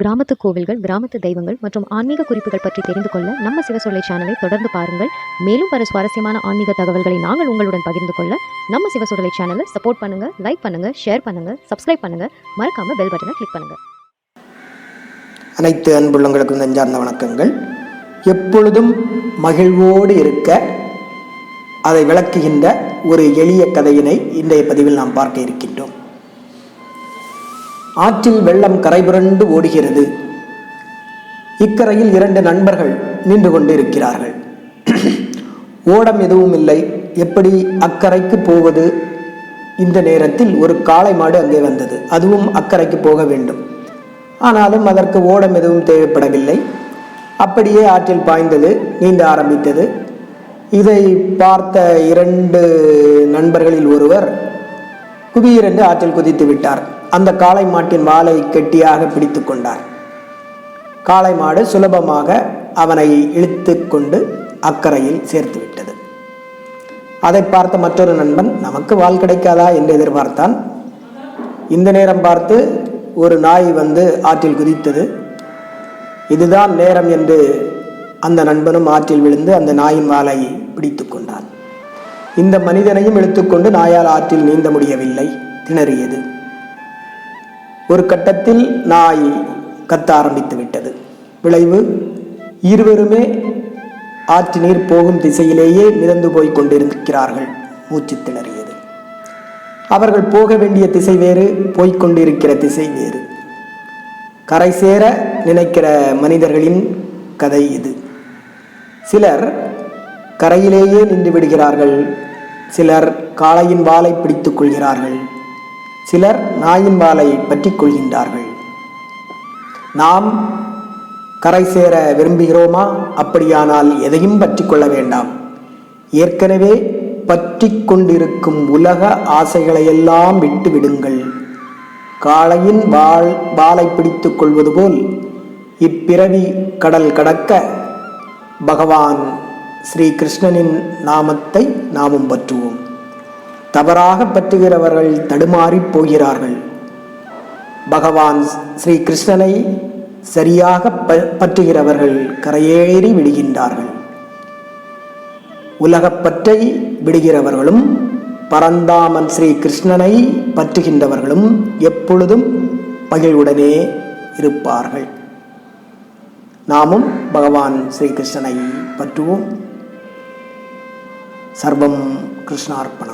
கிராமத்து கோவில்கள் கிராமத்து தெய்வங்கள் மற்றும் ஆன்மீக குறிப்புகள் பற்றி தெரிந்து கொள்ள நம்ம சிவசொல்லை சேனலை தொடர்ந்து பாருங்கள். மேலும் பல சுவாரஸ்யமான ஆன்மீக தகவல்களை நாங்கள் உங்களுடன் பகிர்ந்து கொள்ள நம்ம சிவசொல்லை சேனலை சப்போர்ட் பண்ணுங்க லைக் பண்ணுங்க ஷேர் பண்ணுங்க சப்ஸ்கிரைப் பண்ணுங்க. மறக்காம பெல் பட்டனை கிளிக் பண்ணுங்க. அனைத்து அன்புள்ளங்களுக்கும் நெஞ்சார்ந்த வணக்கங்கள். எப்பொழுதும் மகிழ்வோடு இருக்க அதை விளக்குகின்ற ஒரு எளிய கதையினை இன்றைய பதிவில் நாம் பார்க்க இருக்கின்றோம். ஆற்றில் வெள்ளம் கரைபுரண்டு ஓடுகிறது. இக்கரையில் இரண்டு நண்பர்கள் நின்று கொண்டிருக்கிறார்கள். ஓடம் எதுவும் இல்லை. எப்படி அக்கறைக்கு போவது? இந்த நேரத்தில் ஒரு காளை மாடு அங்கே வந்தது. அதுவும் அக்கறைக்கு போக வேண்டும். ஆனாலும் அதற்கு ஓடம் எதுவும் தேவைப்படவில்லை. அப்படியே ஆற்றில் பாய்ந்தது நீந்த ஆரம்பித்தது. இதை பார்த்த இரண்டு நண்பர்களில் ஒருவர் குபீரென்று ஆற்றில் குதித்து விட்டார். அந்த காளை மாட்டின் வாலை கெட்டியாக பிடித்து கொண்டார். காளை மாடு சுலபமாக அவனை இழுத்து கொண்டு அக்கறையில் சேர்த்து விட்டது. அதை பார்த்த மற்றொரு நண்பன் நமக்கு வால் கிடைக்காதா? என்று எதிர்பார்த்தான். இந்த நேரம் பார்த்து ஒரு நாய் வந்து ஆற்றில் குதித்தது. இதுதான் நேரம் என்று அந்த நண்பனும் ஆற்றில் விழுந்து அந்த நாயின் வாலை பிடித்து கொண்டான். இந்த மனிதனையும் இழுத்துக்கொண்டு நாயால் ஆற்றில் நீந்த முடியவில்லை. திணறியது. ஒரு கட்டத்தில் நாய் கத்த ஆரம்பித்து விட்டது. விளைவு இருவருமே ஆற்று நீர் போகும் திசையிலேயே மிதந்து போய் கொண்டிருக்கிறார்கள். மூச்சு திணறியது. அவர்கள் போக வேண்டிய திசை வேறு போய்க்கொண்டிருக்கிற திசை வேறு. கரை சேர நினைக்கிற மனிதர்களின் கதை இது. சிலர் கரையிலேயே நின்று விடுகிறார்கள். சிலர் காளையின் வாலை பிடித்துக் கொள்கிறார்கள். சிலர் நாயின் வாலை பற்றி கொள்கின்றார்கள். நாம் கரை சேர விரும்புகிறோமா? அப்படியானால் எதையும் பற்றி கொள்ள வேண்டாம். ஏற்கனவே பற்றி கொண்டிருக்கும் உலக ஆசைகளையெல்லாம் விட்டு விடுங்கள். காளையின் வாழ் வாளை பிடித்து கொள்வது போல் இப்பிறவி கடல் கடக்க பகவான் ஸ்ரீ கிருஷ்ணனின் நாமத்தை நாமும் பற்றுவோம். தவறாக பற்றுகிறவர்கள் தடுமாறி போகிறார்கள். பகவான் ஸ்ரீ கிருஷ்ணனை சரியாக ப பற்றுகிறவர்கள் கரையேறி விடுகின்றார்கள். உலகப்பற்றை விடுகிறவர்களும் பரந்தாமன் ஸ்ரீ கிருஷ்ணனை பற்றுகின்றவர்களும் எப்பொழுதும் பகிழ்வுடனே இருப்பார்கள். நாமும் பகவான் ஸ்ரீ கிருஷ்ணனை பற்றுவோம். சர்வம் கிருஷ்ணார்ப்பணம்.